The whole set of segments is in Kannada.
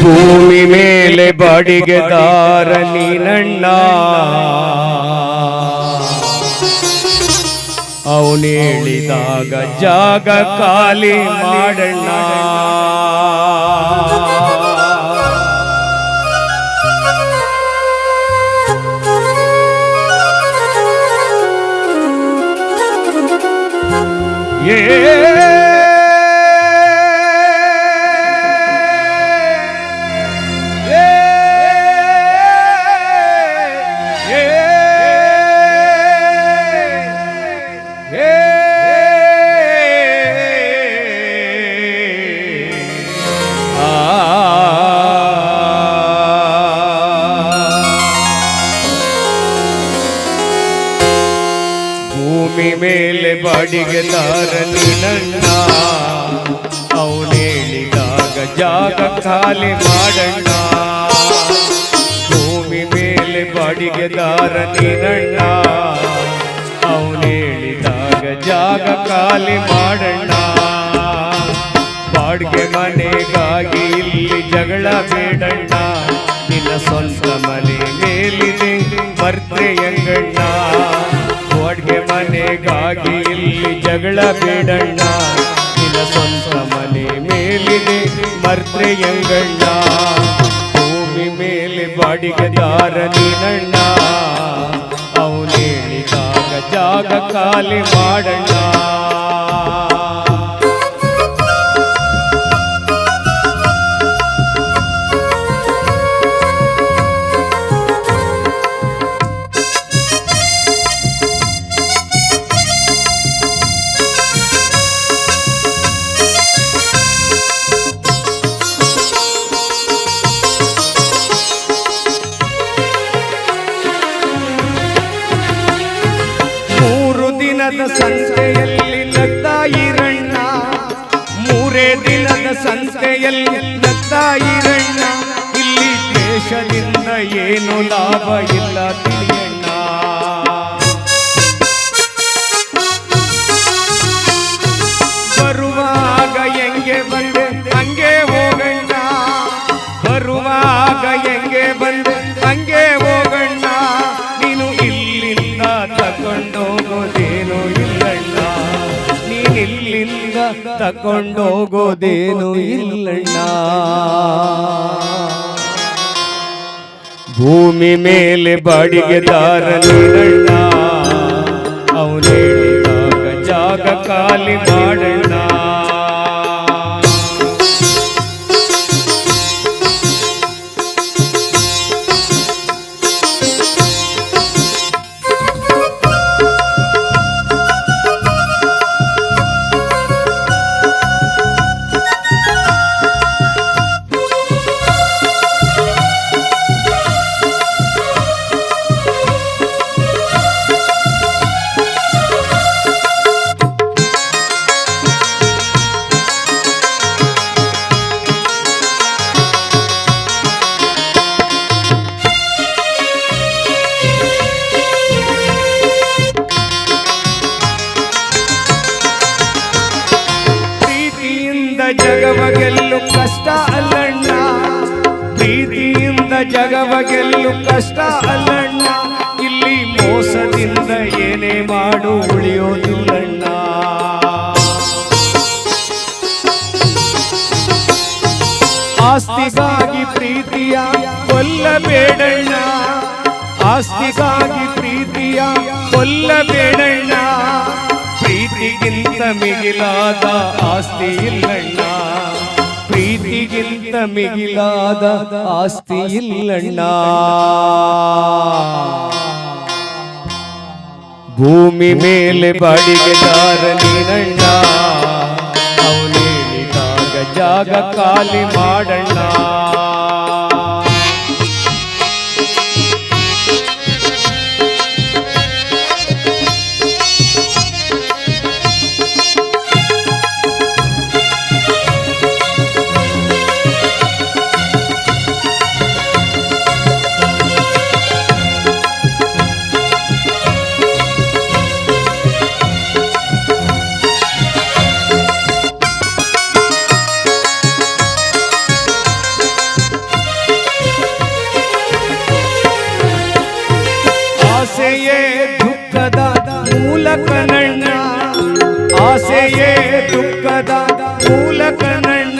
ಭೂಮಿ ಮೇಲೆ ಬಾಡಿಗೆದಾರ ನೀನಣ್ಣ ಅವನು ಹೇಳಿದಾಗ ಜಾಗ ಖಾಲಿ ಮಾಡಣ್ಣ. ಮೇಲೆ ಬಾಡಿಗೆ ನಿನ್ನ. ಅವನೇಳಿದಾಗ ಜಾಗ ಖಾಲಿ ಮಾಡಣ್ಣ. ಭೂಮಿ ಮೇಲೆ ಬಾಡಿಗೆದಾರ ನಿನ್ನ. ಅವನು ಅವನೇಳಿದಾಗ ಜಾಗ ಖಾಲಿ ಮಾಡಣ್ಣ. ಬಾಡಿಗೆ ಮನೆಗಾಗಿ ಇಲ್ಲಿ ಜಗಳ ಬೇಡಣ್ಣ. ನಿನ್ನ ಸ್ವಂತ ಮನೆ ಮೇಲಿದೆ ಮರ್ತ್ರೆಯಂಗಣ್ಣ ಬಾಡಿಗೆ ಮನೆಗಾಗಿ ಇಲ್ಲಿ ಜಗಳ ಬೇಡಣ್ಣ. ನಿನ್ನ ಸ್ವಂತ ಮನೆ ಮೇಲಿದೆ ಮರ್ತ್ರೆಯಂಗಣ್ಣ ಭೂಮಿ ಮೇಲೆ ಬಾಡಿಗೆದಾರ ನೀನಣ್ಣ. ಅವನೇ ಜಾಗ ಜಾಗ ಖಾಲಿ ಮಾಡಣ್ಣ. ಇರಣ್ಣ ಇಲ್ಲಿ ದೇಶದಿಂದ ಏನು ಲಾಭ ಇಲ್ಲ ತಿಳಿಯಣ್ಣ. ಇಲ್ಲಿಂದ ತಕೊಂಡೋಗೋದೇನು ಇಲ್ಲಣ್ಣ. ಭೂಮಿ ಮೇಲೆ ಬಾಡಿಗೆದಾರ ನೀನಣ್ಣ ಅವನೇ ಜಾಗ ಖಾಲಿ ಮಾಡಣ್ಣ ಜಗವ ಗೆಲ್ಲು ಕಷ್ಟ ಅಲ್ಲಣ್ಣ. ಪ್ರೀತಿಯಿಂದ ಜಗವ ಗೆಲ್ಲು ಕಷ್ಟ ಅಲ್ಲಣ್ಣ. ಇಲ್ಲಿ ಮೋಸದಿಂದ ಏನೇ ಮಾಡು ಉಳಿಯೋದಿಲ್ಲಣ್ಣ. ಆಸ್ತಿಗಾಗಿ ಪ್ರೀತಿಯ ಕೊಲ್ಲಬೇಡಣ್ಣ. ಆಸ್ತಿಗಾಗಿ ಮಿಗಿಲಾದ ಆಸ್ತಿ ಇಲ್ಲಣ್ಣ. ಪ್ರೀತಿಗಿಂತ ಮಿಗಿಲಾದ ಆಸ್ತಿ ಇಲ್ಲಣ್ಣ. ಭೂಮಿ ಮೇಲೆ ಬಾಡಿಗೆದಾರ ನೀನಣ್ಣ ಅವನು ಹೇಳಿದಾಗ ಜಾಗ ಖಾಲಿ ಮಾಡಣ್ಣ. ಕಣಣ್ಣ ಆಸೆಯೇ ದುಃಖದ ಮೂಲ ಕಣಣ್ಣ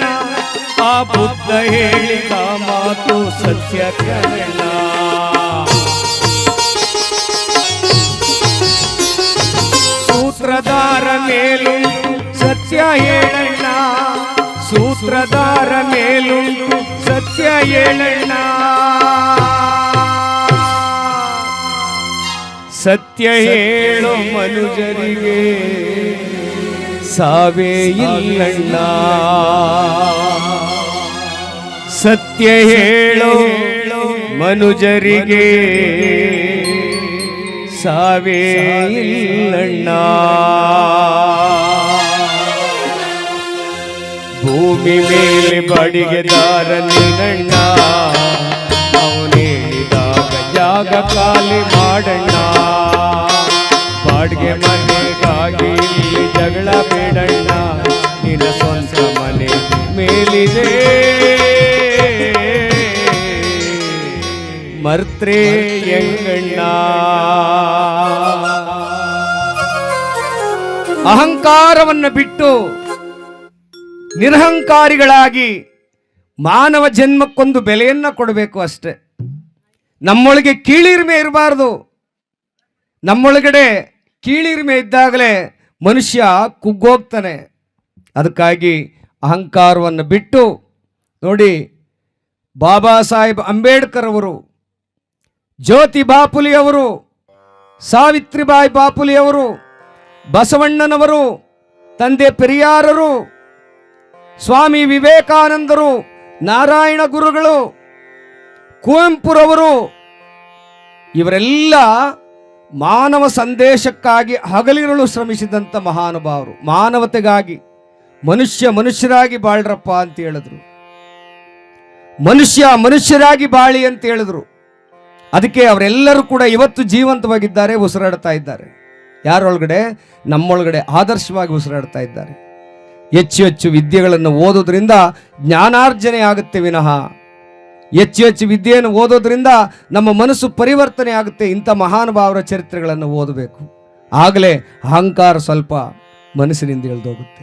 ಆ ಬುದ್ಧ ಹೇಳಿದ ಮಾತು ಸತ್ಯ ಕಣಣ್ಣ ಸೂತ್ರಧಾರ ಮೇಲುಂಟು ಸತ್ಯ ಹೇಳಣ್ಣ ಸೂತ್ರಧಾರ ಮೇಲುಂಟು ಸತ್ಯ ಹೇಳಣ್ಣ ಸತ್ಯ ಹೇಳೋ ಮನುಜರಿಗೆ. ಸಾವೇ ಇಲ್ಲಣ್ಣ. ಸತ್ಯ ಹೇಳೋ ಮನುಜರಿಗೆ. ಸಾವೇ ಇಲ್ಲಣ್ಣ. ಭೂಮಿ ಮೇಲೆ ಬಡಿಗೆದಾರ ನಿನ್ನಣ್ಣ ಮರ್ತ್ರೆ ಎಂಗಣ್ಣ. ಅಹಂಕಾರವನ್ನು ಬಿಟ್ಟು ನಿರಹಂಕಾರಿಗಳಾಗಿ ಮಾನವ ಜನ್ಮಕ್ಕೊಂದು ಬೆಲೆಯನ್ನ ಕೊಡಬೇಕು ಅಷ್ಟೆ. ನಮ್ಮೊಳಗೆ ಕೀಳಿರಿಮೆ ಇರಬಾರ್ದು. ನಮ್ಮೊಳಗಡೆ ಕೀಳಿರಿಮೆ ಇದ್ದಾಗಲೇ ಮನುಷ್ಯ ಕುಗ್ಗೋಗ್ತಾನೆ. ಅದಕ್ಕಾಗಿ ಅಹಂಕಾರವನ್ನು ಬಿಟ್ಟು ನೋಡಿ ಬಾಬಾ ಸಾಹೇಬ್ ಅಂಬೇಡ್ಕರ್ ಅವರು ಜ್ಯೋತಿ ಬಾಪುಲಿ ಅವರು ಸಾವಿತ್ರಿಬಾಯಿ ಬಾಪುಲಿ ಅವರು ಬಸವಣ್ಣನವರು, ತಂದೆ ಪೆರಿಯಾರರು, ಸ್ವಾಮಿ ವಿವೇಕಾನಂದರು, ನಾರಾಯಣ ಗುರುಗಳು, ಕುವೆಂಪುರವರು, ಇವರೆಲ್ಲ ಮಾನವ ಸಂದೇಶಕ್ಕಾಗಿ ಹಗಲಿರುಳು ಶ್ರಮಿಸಿದಂಥ ಮಹಾನುಭಾವರು. ಮಾನವತೆಗಾಗಿ, ಮನುಷ್ಯ ಮನುಷ್ಯರಾಗಿ ಬಾಳ್ರಪ್ಪ ಅಂತ ಹೇಳಿದ್ರು. ಮನುಷ್ಯ ಮನುಷ್ಯರಾಗಿ ಬಾಳಿ ಅಂತ ಹೇಳಿದ್ರು. ಅದಕ್ಕೆ ಅವರೆಲ್ಲರೂ ಕೂಡ ಇವತ್ತು ಜೀವಂತವಾಗಿದ್ದಾರೆ, ಉಸಿರಾಡ್ತಾ ಇದ್ದಾರೆ. ಯಾರೊಳಗಡೆ? ನಮ್ಮೊಳಗಡೆ ಆದರ್ಶವಾಗಿ ಉಸಿರಾಡ್ತಾ ಇದ್ದಾರೆ. ಹೆಚ್ಚು ಹೆಚ್ಚು ವಿದ್ಯೆಗಳನ್ನು ಓದೋದ್ರಿಂದ ಜ್ಞಾನಾರ್ಜನೆ ಆಗುತ್ತೆ ವಿನಃ. ಹೆಚ್ಚು ಹೆಚ್ಚು ವಿದ್ಯೆಯನ್ನು ಓದೋದ್ರಿಂದ ನಮ್ಮ ಮನಸ್ಸು ಪರಿವರ್ತನೆ ಆಗುತ್ತೆ, ಇಂಥ ಮಹಾನುಭಾವರ ಚರಿತ್ರೆಗಳನ್ನು ಓದಬೇಕು. ಆಗಲೇ ಅಹಂಕಾರ ಸ್ವಲ್ಪ ಮನಸ್ಸಿನಿಂದ ಇಳಿದೋಗುತ್ತೆ.